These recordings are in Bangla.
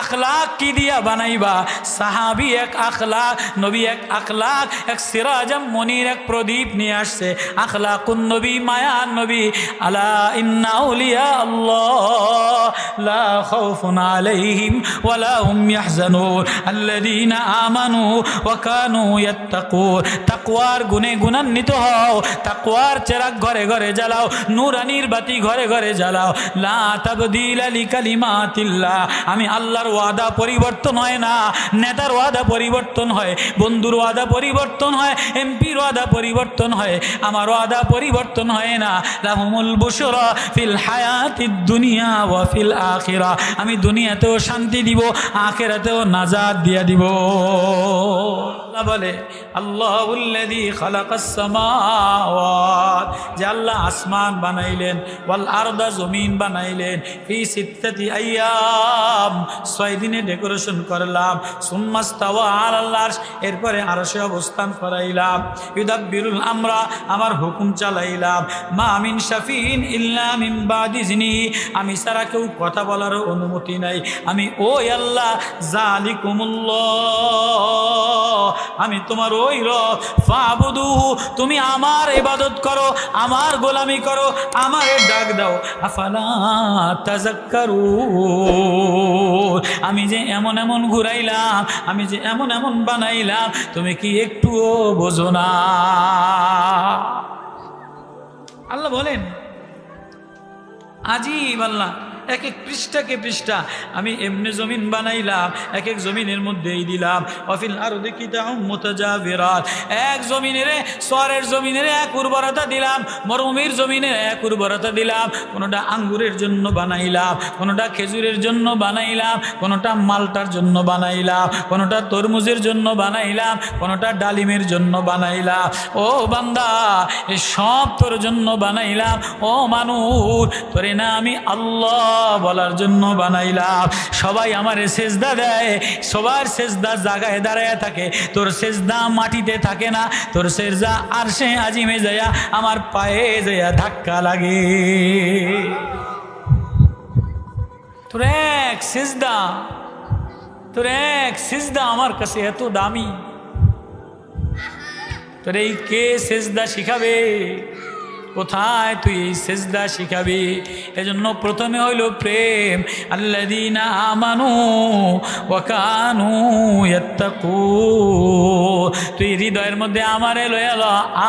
আখলাক কি দিয়া বানাইবা? সাহাবি এক আখলাক, নবী এক আখলাক, এক সিরাজম মনির এক প্রদীপ নিয়ে আসছে। আখলাকুন নবী মায়ান নবী, আলা ইন্না উলিয়া আল্লাহ, লা খাউফুন আলাইহিম ওয়ালা হুম ইয়াহজানুন। আল্লাযীনা আমানু ওয়া কানু ইয়াত্তাকুন। তাকওয়ার গুণে গুণান্বিত হও, তাকওয়ার চেরাগ ঘরে ঘরে জ্বালাও, নূরানির বাতি ঘরে ঘরে জ্বালাও। লা তাবদিলা লিকালিমাতিল্লাহ আমি আল্লাহর ওয়াদা পরিবর্তন হয় না, নেতার ওয়াদা পরিবর্তন হয়, বন্ধুর ওয়াদা পরিবর্তন হয়, এমপির ওয়াদা পরিবর্তন হয়, আমার ওয়াদা পরিবর্তন হয় না। লাহুমুল বুশরা ফিল হায়াত দুনিয়া ওয়া ফিল আখেরা। আমি দুনিয়াতেও শান্তি দিব, আখেরাতেও নাজাদ দিয়া দিব। আল্লাহ বলে আল্লাহ খালাকাস সামাওয়াত যে আল্লাহ আসমান বানাইলেন, ওয়াল আরদা জমিন বানাইলেন, ফি সিত্তাতি আইয়াম ছয় দিনে ডেকোরেশন করলাম সুম্মাস্তাওয়া আলাল আল্লাহ এরপরে আরশে অবস্থান করাইলাম, ইউদাব্বিরুল আমরা আমার হুকুম চালাইলাম, মা মিন শাফিন ইল্লা মিন বাদি আমি সারা কেউ কথা বলার অনুমতি নাই, আমি ওই আল্লাহ, জালিকুমুল্লাহ আমি তোমার ওই রব। ফাবুদু তুমি আমার ইবাদত করো, আমার গোলামি করো, আমারে ডাক দাও। আফালা আমি যে এমন এমন ঘুরাইলাম, আমি যে এমন এমন বানাইলাম, তুমি কি একটুও বোঝো না। আল্লাহ বলেন, আজিব আল্লাহ। এক এক পৃষ্ঠাকে পৃষ্ঠা আমি এমনি জমিন বানাইলাম এক এক জমিনের মধ্যেই দিলাম। অফিল আরও দেখি মোতাজাবিরাত। এক জমিনের সরের জমিনের এক উর্বরতা দিলাম মরুমির জমিনে এক উর্বরতা দিলাম, কোনোটা আঙ্গুরের জন্য বানাইলাম, কোনোটা খেজুরের জন্য বানাইলাম, কোনোটা মালটার জন্য বানাইলাম, কোনোটা তরমুজের জন্য বানাইলাম, কোনোটা ডালিমের জন্য বানাইলাম। ও বান্দা, এ সব তোর জন্য বানাইলাম। ও মানুষ, তোরে না আমি আল্লাহ বলার জন্য বানাইলাম। সবাই আমার সেজদা দেয়। সবার সেজদা জায়গায় দাঁড়ায় থাকে। তোর সেজদা মাটিতে থাকে না। তোর সেজদা আর সে আজিমে যায়া আমার পায়ে যায়া ধাক্কা লাগে। তোর এক সেজদা। তোর এক সেজদা আমার কাছে এত দামি। তোর এই কে সেজদা শিখাবে? কোথায় তুই এই সেজদা শিখাবি? এজন্য প্রথমে হইল প্রেম। আল্লা আল্লাদিনা আমানু ওয়াকানু ইয়াত্তাকু। তুই হৃদয়ের মধ্যে আমারে লয়াল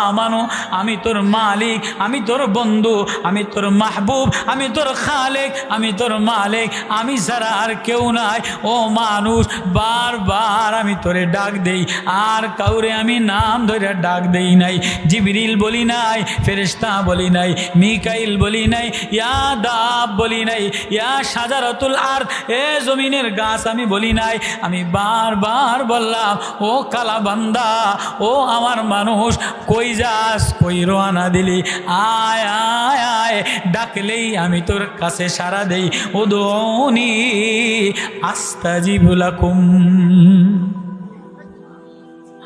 আমানু, আমি তোর মালিক, আমি তোর বন্ধু, আমি তোর মাহবুব, আমি তোর খালেক, আমি তোর মালিক। আমি ছাড়া আর কেউ নাই। ও মানুষ, বারবার আমি তোরে ডাক দেই। আর কাউরে আমি নাম ধরে ডাক দেই নাই। জিবরিল বলি নাই, ফেরেশতা বলি নাই, মিকাইল বলি নাই, ইয়া দাব বলি নাই, ইয়া সাজারতুল আর এ জমিনের গাছ আমি বলি নাই। আমি বারবার বললাম, ও কালা বান্দা, ও আমার মানুষ, কই যাস, কই রোয়ানা দিলি? আয় আয় আয়, ডাকলেই আমি তোর কাছে সারা দেই। ও দোনি আস্তাজিবুলাকুম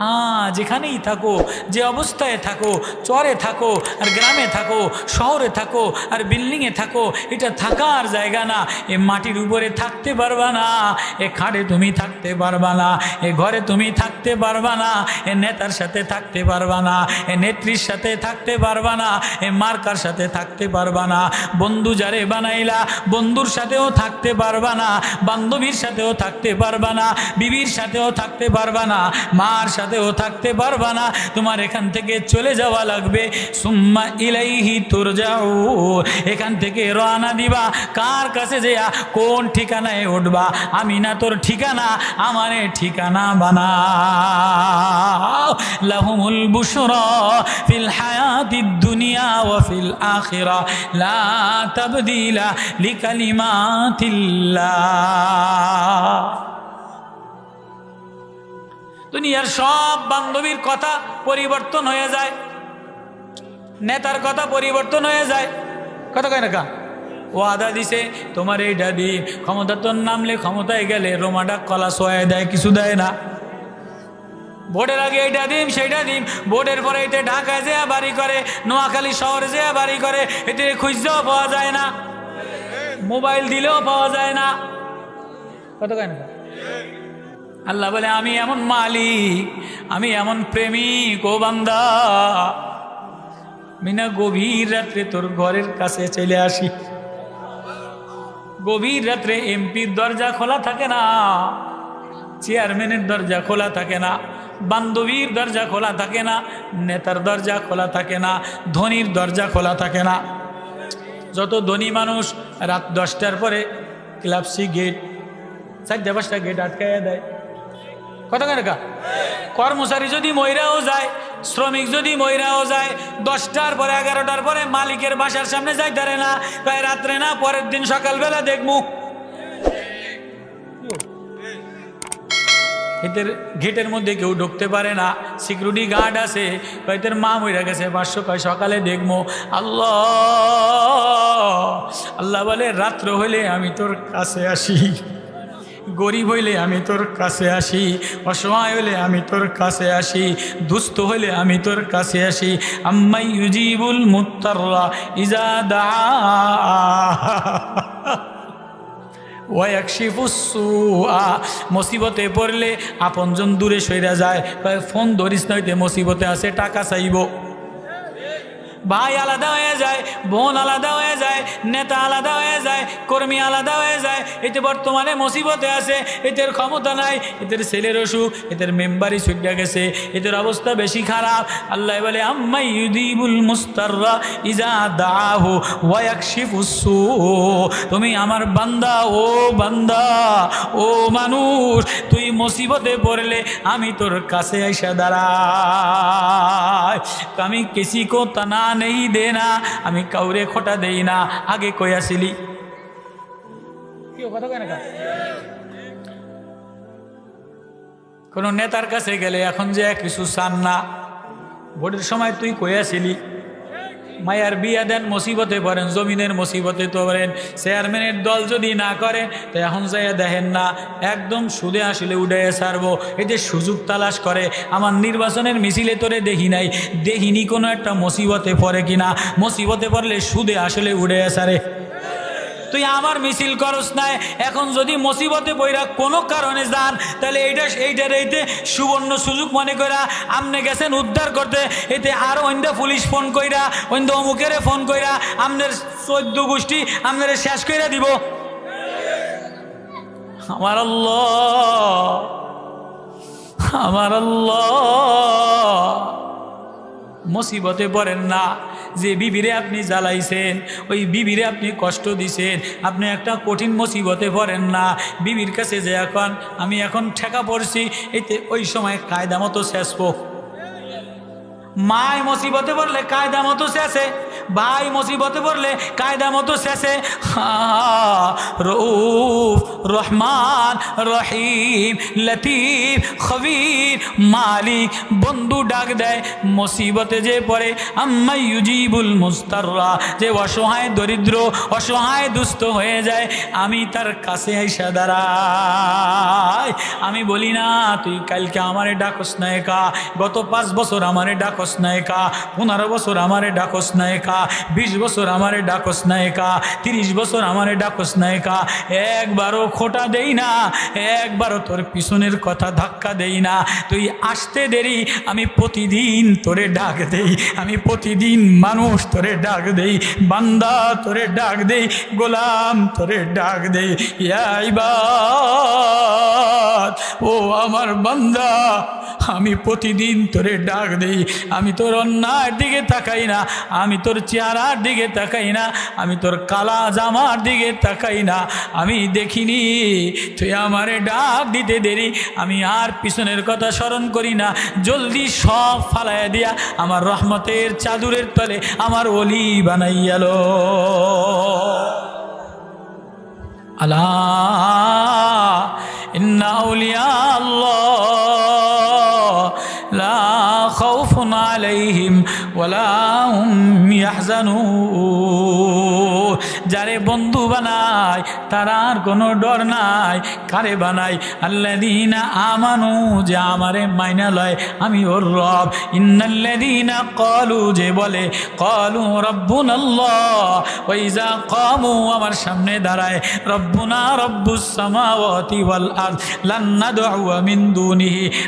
হ্যাঁ যেখানেই থাকো, যে অবস্থায় থাকো, চরে থাকো, আর গ্রামে থাকো, শহরে থাকো, আর বিল্ডিংয়ে থাকো, এটা থাকার জায়গা না। এ মাটির উপরে থাকতে পারবা না, এ খাটে তুমি থাকতে পারবা না, এ ঘরে তুমি থাকতে পারবা না, এ নেতার সাথে থাকতে পারবা না, এ নেত্রীর সাথে থাকতে পারবা না, এ মার্কার সাথে থাকতে পারবা না। বন্ধু যারে বানাইলা, বন্ধুর সাথেও থাকতে পারবা না, বান্ধবীর সাথেও থাকতে পারবা না, বিবির সাথেও থাকতে পারবা না, মার সাথেও থাকতে পারবা না। তোমার এখান থেকে চলে যাওয়া লাগবে। সুম্মা ইলাইহি তোর যাও এখান থেকে রওনা দিবা। কার কাছে যেয়া? কোন ঠিকানায় উঠবা? আমি না তোর ঠিকানা, আমারে ঠিকানা বানা লাহুমুল বুশরা ফিল হায়াতিদ দুনিয়া ওয়া ফিল আখিরা। লা তাবদিলা লিকালিমাতিল্লাহ। দুনিয়ার সব বান্ধবীর কথা পরিবর্তন হয়ে যায়। নেতার কথা পরিবর্তন হয়ে যায়। কথা কয় না কা? ওয়াদা দিছে, তোমার এইটা দিন ক্ষমতা তোর নামলে ক্ষমতায় গেলে রোমাটা কলা সোয়ায় দেয়, কিছু দেয় না। ভোটের আগে এইটা দিন সেইটা দিম, ভোটের পরে এতে ঢাকায় যেয়া বাড়ি করে, নোয়াখালী শহরে যেয়া বাড়ি করে, এতে খুঁজতেও পাওয়া যায় না। মোবাইল দিলেও পাওয়া যায় না। কত কেন আল্লাহ বলে, আমি এমন মালিক, আমি এমন প্রেমিক, ও বান্দা। মিনা গভীর রাত্রে তোর ঘরের কাছে চলে আসি। গভীর রাত্রে এমপির দরজা খোলা থাকে না, চেয়ারম্যানের দরজা খোলা থাকে না, বান্ধবীর দরজা খোলা থাকে না, নেতার দরজা খোলা থাকে না, ধনির দরজা খোলা থাকে না। যত ধনী মানুষ রাত দশটার পরে ক্লাবসি গেট, চারটা পাঁচটা গেট আটকাইয়া দেয়। কত টাকা কর্মচারী যদি ময়রাও যায়, শ্রমিক যদি ময়রাও যায়, দশটার পরে, এগারোটার পরে মালিকের বাসার সামনে যাইতারে না তাই রাত্রে না, পরের দিন সকালবেলা দেখমু এদের গেটের মধ্যে কেউ ঢুকতে পারে না সিকিউরিটি গার্ড আছে কয়েদের মা মইরা গেছে পাঁচশো কয় সকালে দেখব। আল্লাহ আল্লাহ বলে, রাত্র হলে আমি তোর কাছে আসি। গরিব হইলে আমি তোর কাছে আসি, অসহায় হইলে আমি তোর কাছে আসি, দুস্থ হইলে আমি তোর কাছে আসি। আম্মাই ইউজিবুল মুত্তাররা ইজা দা মুসিবতে পড়লে আপনজন দূরে সইরা যায় ফোন ধরিস নইতে মুসিবতে আছে, টাকা চাইব। ভাই আলাদা হয়ে যায়, বোন আলাদা হয়ে যায়, নেতা আলাদা হয়ে যায়, কর্মী আলাদা হয়ে যায়। এতে বর্তমানে মুসিবতে আছে, এদের ক্ষমতা নাই, এদের ছেলের অসুখ, এদের মেম্বারই ছুটিয়া গেছে, এদের অবস্থা বেশি খারাপ। আল্লাহ বলে, আম্মাই ইউদিবুল মুস্তাররা ইজা দাহু ওয়াকশিফুসু তুমি আমার বান্দা, ও বান্দা, ও মানুষ, তুই মুসিবতে পড়লে আমি তোর কাছে আইসা দাঁড়াই। আমি কিসি কো তানা নেই দে না, আমি কাউরে খোটা দেই না, আগে কইয়াছিলি আসিলি। কোনো নেতার কাছে গেলে এখন যে কিছু চান না। ভোটের সময় তুই কইয়াছিলি মায়ার বিয়া দেন, মুসিবতে পড়েন, জমিনের মুসিবতে তো পড়েন। চেয়ারম্যানের দল যদি না করে, তো এখন যাইয়া দেখেন না, একদম সুদে আসলে উঠে ছাড়বো। যে সুযোগ তালাশ করে, আমার নির্বাচনের মিছিলে তোরে দেখি নাই। দেখিনি কোনো একটা মুসিবতে পড়ে কিনা। মুসিবতে পড়লে সুদে আসলে উড়ে ছাড়ে। তুই আমার মিছিল করস নাই। এখন যদি মুসিবতে বইরা কোনো কারণে যান, তাহলে এইটা এইটার এইতে সুবর্ণ সুযোগ মনে করা আপনি গেছেন উদ্ধার করতে। এতে আরও অন্য পুলিশ ফোন কইরা অন্য অমুকেরে ফোন কইরা আপনার চোদ্দ গোষ্ঠী আপনার শেষ কইরা দিব। আমার আমার মুসিবতে পড়েন না। যে বিবিরে আপনি জ্বালাইছেন, ওই বিবিরে আপনি কষ্ট দিছেন, আপনি একটা কঠিন মুসিবতে পড়েন না। বিবির কাছে যে এখন, আমি এখন ঠেকা পড়ছি, এতে ওই সময় কায়দা মতো পোক মায় মুসিবতে পড়লে কায়দা মতো শেষে ভাই মুসিবতে পড়লে কায়দা মতো শেষে রউফ, রহমান, রহিম, লতিফ, খবির, মালিক, বন্ধু ডাক দেয়। মুসিবতে যে পড়ে আম্মাই ইউজিবুল মুস্তাররা, যে অসহায় দরিদ্র, অসহায় দুস্থ হয়ে যায়, আমি তার কাছে আইসা দাঁড়াই। আমি বলি, না, তুই কালকে আমারে ডাকস না একা, গত পাঁচ বছর আমারে ডাকস না একা, পনেরো বছর আমারে ডাকস না একা বিশ বছর আমারে ডাকস নায়িকা তিরিশ বছর আমারে ডাকস নায়িকা একবারও খোটা দেই না, একবারও তোর পিছনের কথা ধাক্কা দেই না। তুই আসতে দেরি, আমি প্রতিদিন তোরে ডাক দেই, আমি প্রতিদিন মানুষ তোরে ডাক দেই, বান্দা তোরে ডাক দেই, গোলাম তোরে ডাক দেই ইয়াইবাদ ও আমার বান্দা, আমি প্রতিদিন তোরে ডাক দেই, আমি তোর অন্যায়ের দিকে তাকাই না, আমি তোর চেহারার দিকে তাকাই না, আমি তোর কালা জামার দিকে তাকাই না, আমি দেখিনি, তুই আমারে ডাক দিতে দেরি, আমি আর পিছনের কথা স্মরণ করি না, জলদি সব ফালাইয়া দিয়া আমার রহমতের চাদুরের তলে আমার অলি বানাইয়ালো আল্লাহ আল্লাহ, লা খাউফুন আলাইহিম ওয়ালা হুম ইয়াহজানুন যারে বন্ধু বানায়, তার আর কোনো ডর নাই। কারে বানাই আল্লা আল্লাদিনা আমানু, যে আমারে মাইনা লয়। আমি ওর রব। ইন্নাল্লাদিনা কলু যে বলে কলু রব্বুন ওইজা কমু আমার সামনে দাঁড়ায়। রব্বুনা রব্বুস সামাওয়াতি ওয়াল আরদ, লান নাদউ মিন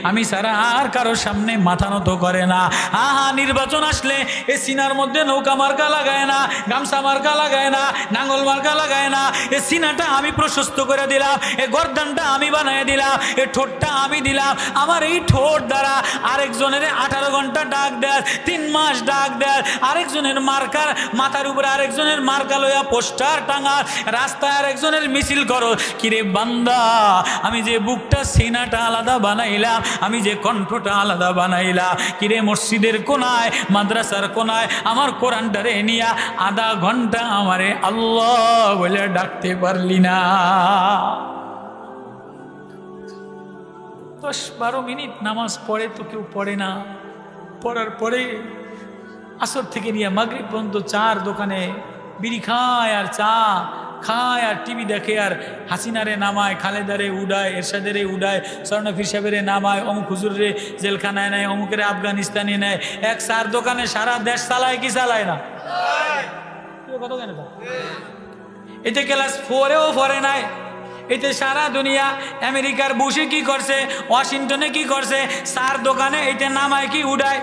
আমি সারা আর কারও সামনে মাথা নত করে না। আহা, নির্বাচন আসলে, এ সিনার মধ্যে নৌকা মার্কা লাগায় না, গামছা মার্কা লাগায় না নাঙ্গল মার্কা লাগায় না। এ সিনাটা আমি প্রশস্ত করে দিলাম, এ গর্দানটা আমি বানিয়ে দিলাম, এ ঠোঁটটা আমি দিলাম। আমার এই ঠোঁট দ্বারা আরেকজনের আঠারো ঘণ্টা ডাক দেয়, তিন মাস ডাক দেয়। আরেকজনের মার্কার মাথার উপরে আরেকজনের মার্কা লইয়া পোস্টার টাঙা রাস্তায় আরেকজনের মিছিল করো। কিরে বান্দা, আমি যে বুকটা সিনাটা আলাদা বানাইলাম, আমি যে কণ্ঠটা আলাদা বানাইলাম। কিরে মসজিদের কোনায়, মাদ্রাসার কোনায়, আমার কোরআনটারে নিয়া আধা ঘণ্টা আমারে আল্লাহ বলে ডাকতে পারলি না। দশ বারো মিনিট নামাজ পড়ে তো কেউ পড়ে না। পড়ার পরে আসর থেকে নিয়ে মাগরিব পর্যন্ত চার দোকানে বিড়ি খায় আর চা খায় আর টিভি দেখে আর হাসিনারে নামায়, খালেদারে উড়ায়, এরশাদেরে উড়ায়, স্বর্ণফির সাহেবের নামায়, অমুক হুজুরে জেলখানায় নেয়, অমুকের আফগানিস্তানে নেয়। এক চার দোকানে সারা দেশ চালায় কি চালায় না? এতে ক্লাস ফোরেও ফরে নাই। এতে সারা দুনিয়া আমেরিকার বুশে কি করছে, ওয়াশিংটনে কি করছে সার দোকানে এতে নামায় কি উড়ায়।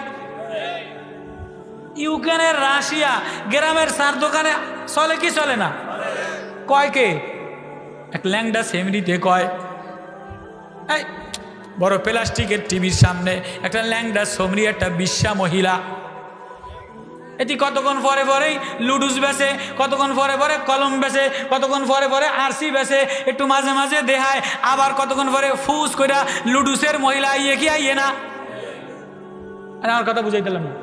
ইউক্রেনের রাশিয়া, গ্রামের সার দোকানে চলে কি চলে না? কয় কে? এক ল্যাংডা সেমরিতে কয় বড় প্লাস্টিকের টিভির সামনে একটা ল্যাংডা সমরি একটা বিশ্বা মহিলা। এটি কতক্ষণ পরে পরেই লুডুস বেসে, কতক্ষণ পরে পরে কলম বেসে, কতক্ষণ পরে পরে আরসি বেসে, একটু মাঝে মাঝে দেহায়, আবার কতক্ষণ পরে ফুস কইরা লুডুসের মহিলা আইয়ে কি আইয়ে না? আরে আমার কথা বুঝাই দিলাম না।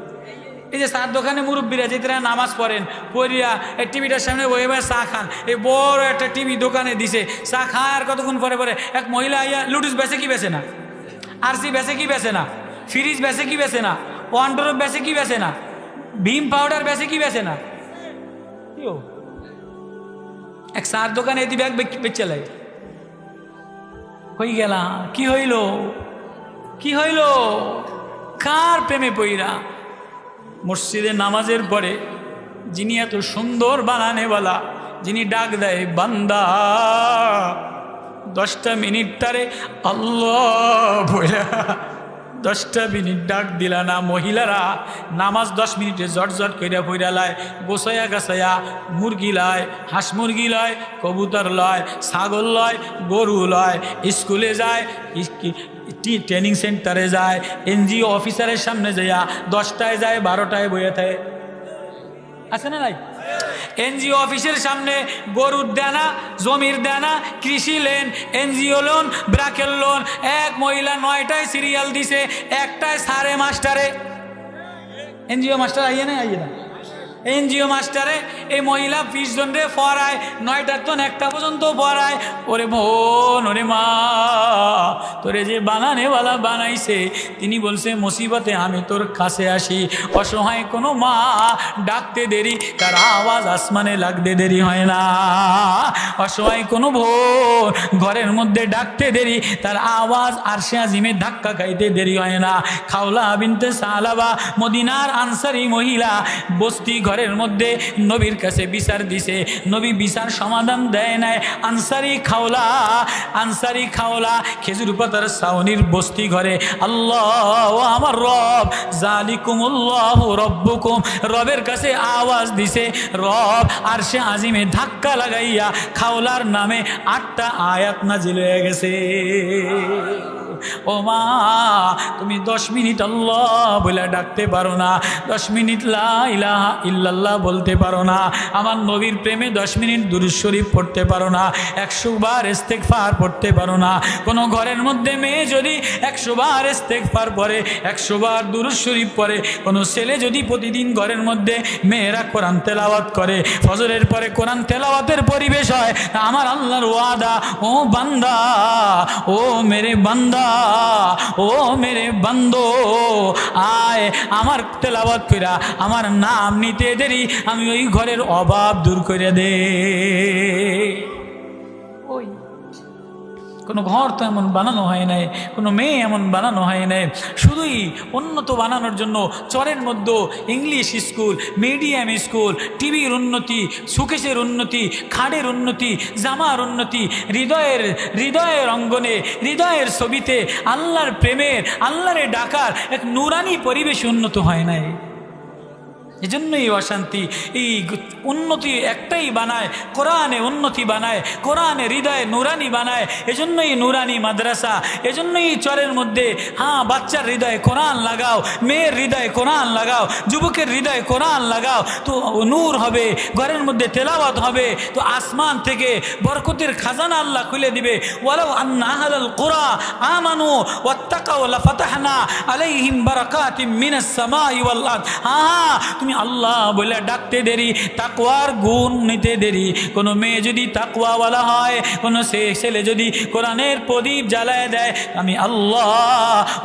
এই যে সার দোকানে মুরব্বীরা যে তারা নামাজ পড়েন, পড়িয়া এই টিভিটার সামনে বয়ে বয়ে চা খান, এই বড় একটা টিভি দোকানে দিছে, চা খায় আর কতক্ষণ পরে পরে এক মহিলা আইয়া লুডুস বেসে কি বেসে না? আরসি বেসে কি বেসে না? ফ্রিজ বেসে কি বেসে না? ওয়ান্ড্রোপ বেসে কি বেসে না? ভীম পাউডার বেচে কি বেছে না? এক সার দোকানে এদি ব্যাগ বেচে লাই। হই গেলা? কি হইল? কি হইল? কার প্রেমে পইরা? মসজিদে নামাজের পরে যিনি এত সুন্দর বানানেওয়ালা যিনি ডাক দেয়, বান্দা, দশটা মিনিট তারে আল্লাহ বইলা। দশটা মিনিট ডাক দিলা না মহিলারা, নামাজ দশ মিনিটে জট জট কইরা পইরা লায় গোসাইয়া গাছাইয়া মুরগি লয়, হাঁস মুরগি লয়, কবুতর লয়, ছাগল লয়, গরু লয়, স্কুলে যায় ট্রেনিং সেন্টারে যায়, এনজিও অফিসারের সামনে যাইয়া দশটায় যায়, বারোটায় বইয়া থাকে। আছে না নাই? এনজিও অফিসের সামনে গরুর দেনা, জমির দেনা, কৃষি লেন এনজিও লোন ব্রাকের লোন এক মহিলা নয়টায় সিরিয়াল দিছে, একটায় সাড়ে মাস্টারে। এনজিও মাস্টার আইয়ে না আইয়ে না? এনজিও মাস্টারে, এই মহিলা বিশ জনরে পড়ায়, নয়টার তো একটা পর্যন্ত পড়ায়। ওরে বোন ওরে মা, তোরে যে বানানেওয়ালা বানাইছে, তিনি বলছে, মুসিবতে আমি তোর কাছে আসি। অসহায় কোনো মা, ডাকতে দেরি, তার আওয়াজ আসমানে লাগতে দেরি হয় না। অসহায় কোনো ভোর, ঘরের মধ্যে ডাকতে দেরি, তার আওয়াজ আর সে আজিমে ধাক্কা খাইতে দেরি হয় না। খাওলা বিনতে সালাবা, মদিনার আনসারি মহিলা, বস্তি ঘরের মধ্যে নবীর কাছে বিচার দিছে। নবী বিচার সমাধান দেয় নাই। আনসারি খাওলা আনসারি খাওলা, খেজুর পাতার সাউনির বস্তি ঘরে। আল্লাহ আমার রব, জালিকুমুল্লাহ রব্বুকুম। রবের কাছে আওয়াজ দিছে, রব আর সে আজিমে ধাক্কা লাগাইয়া খাওলার নামে আটটা আয়াত নাজিল হয়ে গেছে। ও মা, তুমি দশ মিনিট আল্লাহ বলে ডাকতে পারো না। দশ মিনিট ইলাহা ইল্লাল্লাহ বলতে পারো না। আমার নবীর প্রেমে দশ মিনিট দুরুদ শরীফ পড়তে পারো না। একশো বার ইস্তেগফার পড়তে পারো না। কোনো ঘরের মধ্যে মেয়ে যদি একশো বার ইস্তেগফার পড়ে, একশো বার দুরুদ শরীফ পড়ে, কোনো ছেলে যদি প্রতিদিন ঘরের মধ্যে মেয়েরা কোরআন তেলাওয়াত করে, ফজরের পরে কোরআন তেলাওয়াতের পরিবেশ হয় আমার আল্লাহর ওয়াদা, ও বান্দা, ও মেরে বান্দা ও মেরে বন্ধ, আয়, আমার তেলাবাদ ফেরা আমার নাম নিতে দেরি, আমি ওই ঘরের অভাব দূর করে দে। কোনো ঘর তো এমন বানানো হয় নাই, কোনো মেয়ে এমন বানানো হয় নাই। শুধুই উন্নত বানানোর জন্য চরের মধ্যে ইংলিশ স্কুল, মিডিয়াম স্কুল, টিভির উন্নতি, সুকেশের উন্নতি, খাড়ের উন্নতি, জামার উন্নতি, হৃদয়ের হৃদয়ের অঙ্গনে, হৃদয়ের ছবিতে আল্লাহর প্রেমের, আল্লাহরে ডাকার এক নুরানি পরিবেশ উন্নত হয় নাই। এজন্যই অশান্তি, এই উন্নতি একটাই বানায়, কোরআনে উন্নতি বানায়, কোরআনে হৃদয়ে নুরানি বানায়, এজন্যই নুরানি মাদ্রাসা, এজন্যই চরের মধ্যে হ্যাঁ বাচ্চার হৃদয়ে কোরআন লাগাও, মেয়ের হৃদয়ে কোরআন লাগাও, যুবকের হৃদয়ে কোরআন লাগাও, তো নূর হবে, ঘরের মধ্যে তেলাওয়াত হবে, তো আসমান থেকে বরকতের খাজানা আল্লাহ খুলে দিবে, ওয়ালাউ আন্না আহলাল কুরা আমানু ওয়াত্তাকাউ লাফাতাহনা আলাইহিম বারাকাতিম মিনাস সামাই ওয়াল আরদ। হ্যাঁ তুমি আল্লাহ বলে ডাকতে দেরি, তাকওয়ার গুণ নিতে দেরি। কোনো মেয়ে যদি তাকওয়াওয়ালা হয়, কোনো সে ছেলে যদি কোরআনের প্রদীপ জ্বালায় দেয়, আমি আল্লাহ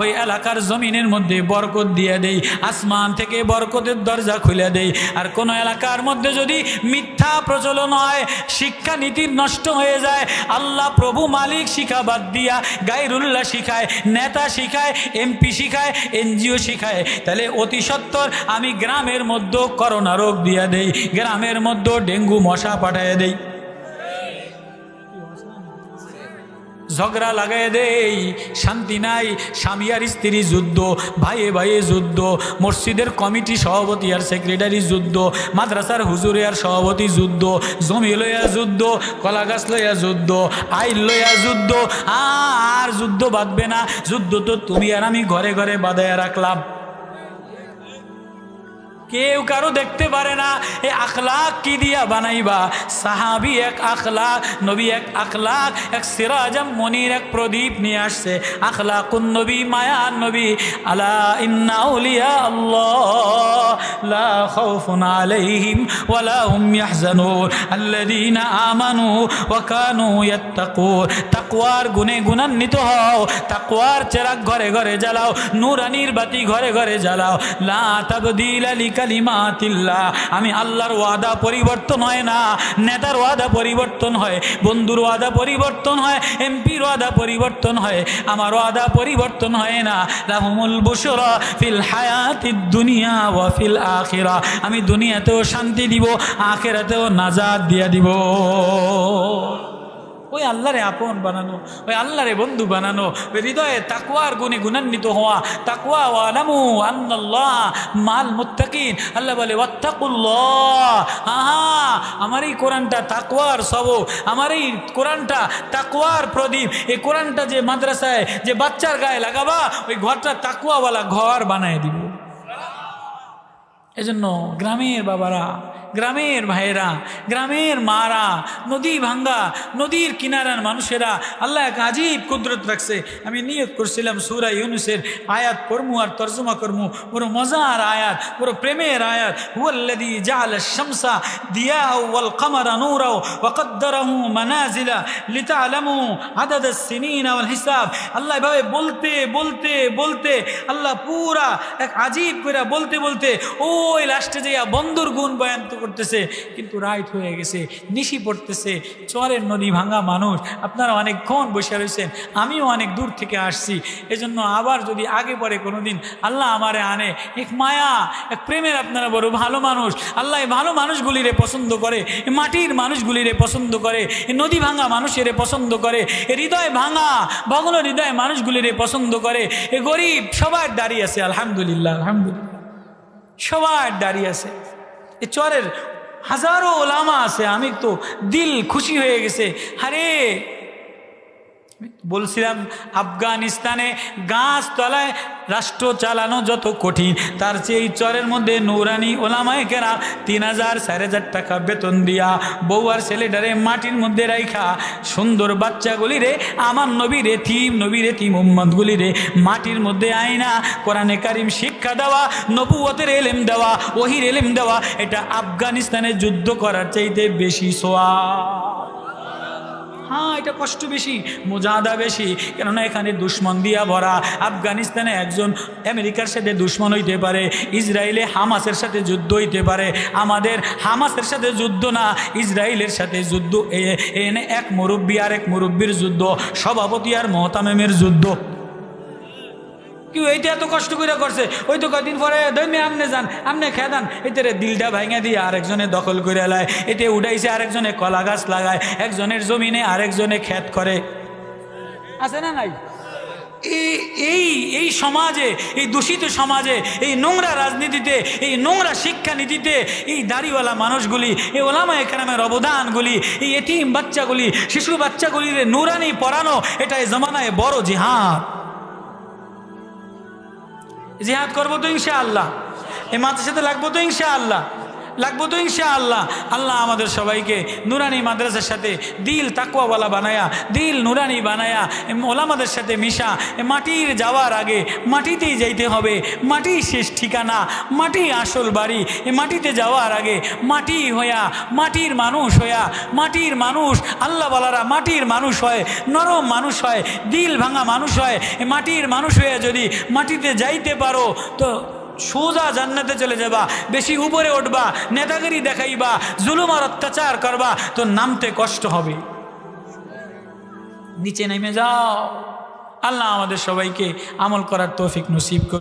ওই এলাকার জমিনের মধ্যে বরকত দিয়ে দেই, আসমান থেকে বরকতের দরজা খুলে দেই। আর কোন এলাকার মধ্যে যদি মিথ্যা প্রচলন হয় শিক্ষা নীতির নষ্ট হয়ে যায়, আল্লাহ প্রভু মালিক শিখা বাদ দিয়া গাইরুল্লাহ শিখায়, নেতা শিখায়, এমপি শিখায়, এনজিও শিখায়। তাহলে অতি সত্তর আমি গ্রামের মধ্যে করোনা রোগ দিয়া দেই, গ্রামের মধ্যে ডেঙ্গু মশা পাঠায় দেই। ঝগড়া লাগাই দেই, শান্তি নাই, স্বামী আর স্ত্রী যুদ্ধ, ভাইয়ে ভাইয়ে যুদ্ধ, মসজিদের কমিটি সভাপতি আর সেক্রেটারি যুদ্ধ, মাদ্রাসার হুজুরে আর সভাপতি যুদ্ধ, জমি লইয়া যুদ্ধ, কলা গাছ লইয়া যুদ্ধ, আইল লইয়া যুদ্ধ, আর যুদ্ধ বাঁধবে না। যুদ্ধ তো তুমি আর আমি ঘরে ঘরে বাঁধাইয়া রাখলাম। কেউ কারও দেখতে পারে না। এ আখলাক কি দিয়া বানাইবা? সাহাবি এক আখলাক, নবী এক আখলাক, এক সিরাজম মনির এক প্রদীপ নিয়ে আসছে। আখলাকুন নবী মায়ার নবী, আলা ইন্না আউলিয়া আল্লাহ, লা গুণান্বিত হও, তাকওয়ার চেরাগ ঘরে ঘরে জ্বালাও, নূরানির বাতি ঘরে ঘরে জ্বালাও। লা তাবদিলা লিকালিমাতিল্লাহ আমি আল্লাহর ওয়াদা পরিবর্তন হয় না, নেতার ওয়াদা পরিবর্তন হয়, বন্ধুর ওয়াদা পরিবর্তন হয়, এমপির ওয়াদা পরিবর্তন হয়, আমার ওয়াদা পরিবর্তন হয় না। লাহুমুল বুশরা ফিল হায়াতিদ দুনিয়া ওয়া ফিল আখিরা। আমি দুনিয়াতেও শান্তি দিব, আখিরাতেও নাজাদ দিয়া দিব। ওই আল্লাহরে আপন বানানো, ওই আল্লাহরে বন্ধু বানানো, হৃদয়ে তাকুয়ার গুণে গুণান্বিত হওয়া তাকুয়া ওয়ালামু আন্নাল্লাহ মাল মুত্তাকিন। আল্লাহ বলে, ওয়াত্তাকুল্লাহ। আহা, আমার এই কোরআনটা তাকুয়ার সব আমার এই কোরআনটা তাকুয়ার প্রদীপ। এই কোরআনটা যে মাদ্রাসায় যে বাচ্চার গায়ে লাগাবা, ওই ঘরটা তাকুয়াওয়ালা ঘর বানায় দিব। এজন্য গ্রামের বাবারা গ্রামের ভাইয়েরা, গ্রামের মারা, নদী ভাঙ্গা, নদীর কিনারার মানুষেরা, আল্লাহ এক আজীব কুদরত রাখছে। আমি নিয়ত করছিলাম সুরা ইউনুসের আয়াত করমু আর তর্জমা করমু। বড় মজার আয়াত, বড় প্রেমের আয়াত। হুয়াল্লাদি জাল শামসা দিয়া ওয়াল কামারা নূরাও ওয়াকদ্দারাহু মানাজিলা লিতালামু আদাদ সিনিন ওয়াল হিসাব। আল্লাহ এভাবে বলতে বলতে বলতে, আল্লাহ পুরা এক আজীব করে বলতে বলতে ওই লাস্টে যাইয়া বন্ধুর গুণ বয়ান তো করতেছে, কিন্তু রাইত হয়ে গেছে, নিশি পড়তেছে, চরের নদী ভাঙা মানুষ, আপনারা অনেকক্ষণ বসে রয়েছেন, আমিও অনেক দূর থেকে আসছি। এজন্য আবার যদি আগে পরে কোনোদিন আল্লাহ আমারে আনে, এক মায়া, এক প্রেমের আপনারা বড় ভালো মানুষ, আল্লাহ ভালো মানুষগুলিরে পছন্দ করে মাটির মানুষগুলিরে পছন্দ করে নদী ভাঙা মানুষের পছন্দ করে হৃদয় ভাঙা ভগ্ন হৃদয় মানুষগুলিরে পছন্দ করে, এ গরিব সবার দাঁড়িয়ে আছে, আলহামদুলিল্লাহ আলহামদুলিল্লাহ। সবার দাঁড়িয়ে আছে। এ চরের হাজারো ওলামা আছে আমি তো দিল খুশি হয়ে গেছে। আরে বলছিলাম, আফগানিস্তানে গাছ তলায় রাষ্ট্র চালানো যত কঠিন, তার চেয়ে এই চরের মধ্যে নৌরানি ওলামায় কেনা তিন হাজার সাড়ে হাজার টাকা বেতন দিয়া বউ আর ছেলেটারে মাটির মধ্যে রাইখা, সুন্দর বাচ্চাগুলি রে আমার নবী রে থিম নবী রে থিম মোহাম্মদগুলি রে মাটির মধ্যে আয়না কোরআনে কারিম শিক্ষা দেওয়া নবুয়তের এলেম দেওয়া, ওহির এলেম দেওয়া, এটা আফগানিস্তানে যুদ্ধ করার চাইতে বেশি সোয়া হ্যাঁ এটা কষ্ট বেশি, মজাদা বেশি। কেননা এখানে দুশ্মন দিয়া ভরা। আফগানিস্তানে একজন আমেরিকার সাথে দুশ্মন হইতে পারে, ইসরায়েলে হামাসের সাথে যুদ্ধ হইতে পারে। আমাদের হামাসের সাথে যুদ্ধ না, ইসরায়েলের সাথে যুদ্ধ। এনে এক মুরব্বী আর এক মুরব্বীর যুদ্ধ, সভাপতি আর মহতামেমের যুদ্ধ। কেউ এইটা এত কষ্ট করে করছে। ওই তো কয়দিন পরে দৈমে আমনে যান, আমনে খেদান এতে দিলটা ভাঙে দিয়ে আরেকজনে দখল করে এলায় এতে উঠাইছে আরেকজনে কলা গাছ লাগায়, একজনের জমিনে আরেকজনে ক্ষেত করে। আছে না নাই? এই এই সমাজে, এই দূষিত সমাজে, এই নোংরা রাজনীতিতে, এই নোংরা শিক্ষানীতিতে, এই দাড়িওয়ালা মানুষগুলি, এই ওলামা একরামের অবদানগুলি, এই এতিম বাচ্চাগুলি, শিশু বাচ্চাগুলির নুরানি পড়ানো এটা এই জমানায় বড় জিহাদ। জিহাদ করব তো ইনশা আল্লাহ এই মাদ্রাসাতে সাথে লাগবো তো ইনশা আল্লাহ লাগবো তো ইনশা আল্লাহ আল্লাহ আমাদের সবাইকে নুরানি মাদ্রাসার সাথে দিল তাকুয়াওয়ালা বানায়া, দিল নুরানি বানায়া ওলামাদের সাথে মিশা মাটির যাওয়ার আগে মাটিতেই যাইতে হবে। মাটি শেষ ঠিকানা, মাটি আসল বাড়ি। মাটিতে যাওয়ার আগে মাটি হইয়া, মাটির মানুষ হইয়া, মাটির মানুষ আল্লাহ বালারা মাটির মানুষ হয়, নরম মানুষ হয়, দিল ভাঙা মানুষ হয়। মাটির মানুষ হয়ে যদি মাটিতে যাইতে পারো, তো সোজা জান্নাতে চলে যাবা, বেশি উপরে উঠবা, নেতাগিরি দেখাইবা, জুলুম আর অত্যাচার করবা তো নামতে কষ্ট হবে। নিচে নেমে যাও। আল্লাহ আমাদের সবাইকে আমল করার তৌফিক নসিব